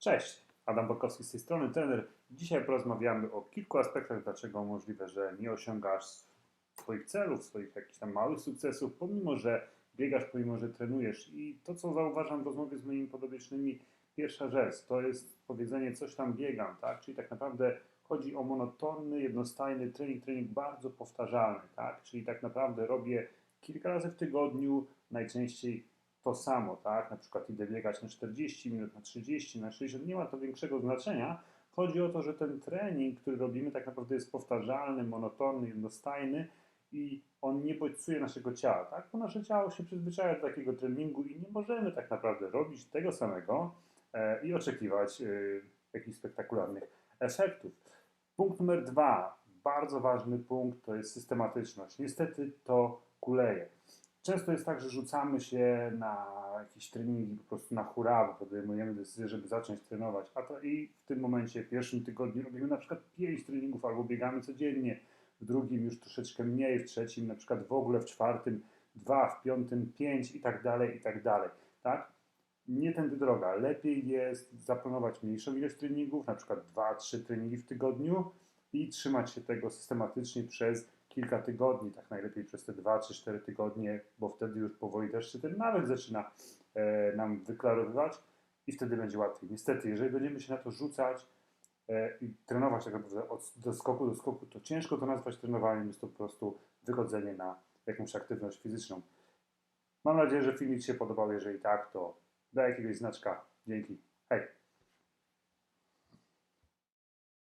Cześć, Adam Borkowski z tej strony, trener. Dzisiaj porozmawiamy o kilku aspektach, dlaczego możliwe, że nie osiągasz swoich celów, swoich jakichś tam małych sukcesów, pomimo że biegasz, pomimo że trenujesz. I to, co zauważam w rozmowie z moimi podobiecznymi, pierwsza rzecz to jest powiedzenie coś tam biegam, tak? Czyli tak naprawdę chodzi o monotonny, jednostajny trening, trening bardzo powtarzalny, tak? Czyli tak naprawdę robię kilka razy w tygodniu, najczęściej to samo, tak? Na przykład idę biegać na 40 minut, na 30, na 60, nie ma to większego znaczenia. Chodzi o to, że ten trening, który robimy, tak naprawdę jest powtarzalny, monotonny, jednostajny i on nie bodźcuje naszego ciała, tak? Bo nasze ciało się przyzwyczaja do takiego treningu i nie możemy tak naprawdę robić tego samego e, i oczekiwać e, jakichś spektakularnych efektów. Punkt numer dwa, bardzo ważny punkt, to jest systematyczność. Niestety to kuleje. Często jest tak, że rzucamy się na jakieś treningi po prostu na hura, bo podejmujemy decyzję, żeby zacząć trenować, a to i w tym momencie, w pierwszym tygodniu robimy na przykład 5 treningów albo biegamy codziennie, w drugim już troszeczkę mniej, w trzecim na przykład w ogóle, w czwartym 2, w piątym 5 i tak dalej, i tak dalej, tak? Nie tędy droga. Lepiej jest zaplanować mniejszą ilość treningów, na przykład 2-3 treningi w tygodniu i trzymać się tego systematycznie przez kilka tygodni, tak najlepiej przez te 2 czy 4 tygodnie, bo wtedy już powoli też się ten nawyk zaczyna e, nam wyklarowywać i wtedy będzie łatwiej. Niestety, jeżeli będziemy się na to rzucać e, i trenować tak naprawdę od do skoku do skoku, to ciężko to nazwać trenowaniem, jest to po prostu wychodzenie na jakąś aktywność fizyczną. Mam nadzieję, że filmik się podobał. Jeżeli tak, to daj jakiegoś znaczka. Dzięki. Hej!